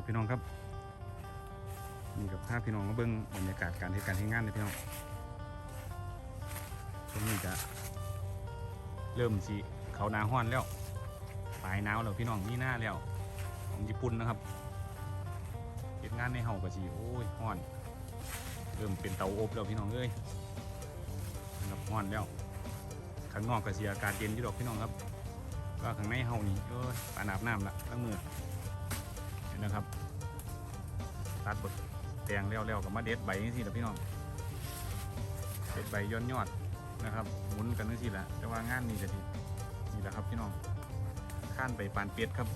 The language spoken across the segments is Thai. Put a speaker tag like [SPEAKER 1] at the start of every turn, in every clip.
[SPEAKER 1] ครับพี่น้องครับนี่กับภาพพี่น้องมาเบิ้งบรรยากาศการเทศการเทศงานเลยพี่น้องช่วงนี้จะเริ่มสิเขาหนาห้อนแล้วปลายหนาวแล้วพี่น้องมีหน้าแล้วของญี่ปุ่นนะครับเฮ็ดงานในเฮาก็สิโอ้ยห้อน เริ่มเป็นเตาอบแล้วพี่น้องเอ้ยนะครับห้อนแล้วข้างนอกก็สิอากาศเย็นอยู่ดอกพี่น้องครับก็ข้างในเฮานี่เอ้ยปานอาบน้ำละล้งมือ นนะครับ ตัดบดแตงแล้วแล้วกับมาเด็ดใบนี่สิละพี่น้องเด็ดใบย้อนยอดนะครับหมุนกันนี่สิละแต่ว่างานนี้จะดีนี่แหละครับพี่น้องข้านไปปานเป็ดครับ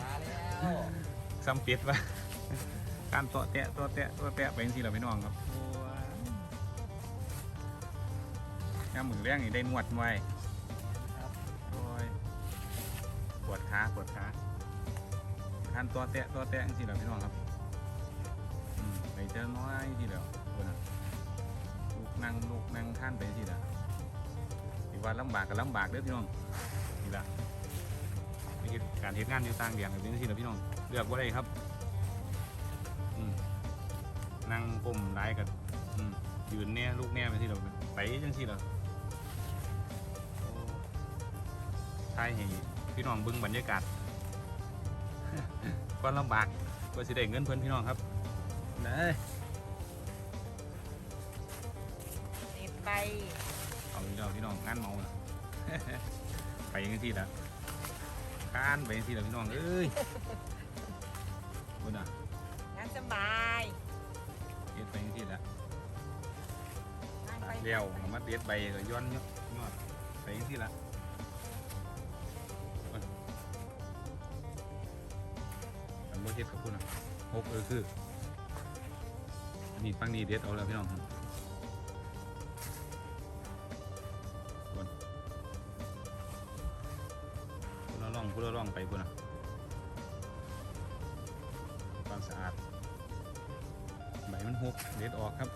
[SPEAKER 2] มาแล้ว
[SPEAKER 1] ซ้ำเป็ดวะการตัวแตะตัวแตะตัวแตะไปนี่สิละพี่น้องครับโอ้ยย่ามมือแรงนี่ได้นวดไว้ ปวดขาปวดขาท่านตัวแตะตัวแตะจังสิแหล้วพี่น้องครับอืมไปเจอน้อยจังสิแหล้วคนน่ะลูกนั่งลูกนั่งท่านไปจังสิแหละที่ว่าลำบากก็ลำบากเด้อพี่น้องนี่ละการเฮ็ดงานอยู่ต่างเดียงแบบนี้จังสิแหล้วพี่น้องเลือกว่าได้ครับอืมนั่งก้มร้กับอืมยืนแน่ลูกแน่ไปที่เราไปจังสิแหล้วถ่ายให้ พี่น้องเบิ่งบรรยากาศก็ลำบากก็สิได้เงินเพิ่นพี่น้องครับเด้อ
[SPEAKER 3] ติดไป
[SPEAKER 1] เอาอีกแล้วพี่น้องงานเมาน่ะไปยังที่ละค้านไปยังที่ละพี่น้องเอ้ยคุณอะ
[SPEAKER 3] งานสบาย
[SPEAKER 1] เด็ดไปยังที่ละ
[SPEAKER 3] นั่งไป
[SPEAKER 1] เลี้ยวเอามาเด็ดใบก็ย้อนยอดยอดไปยังที่ละ เฮ็ดกับพุ่นอะหกเออคือนี่ฟังนี่เด็ดเอาแล้วพี่น้องพูละร่องพูละร่องไปพูนะความสะอาดใบมันหกเด็ดออกครับ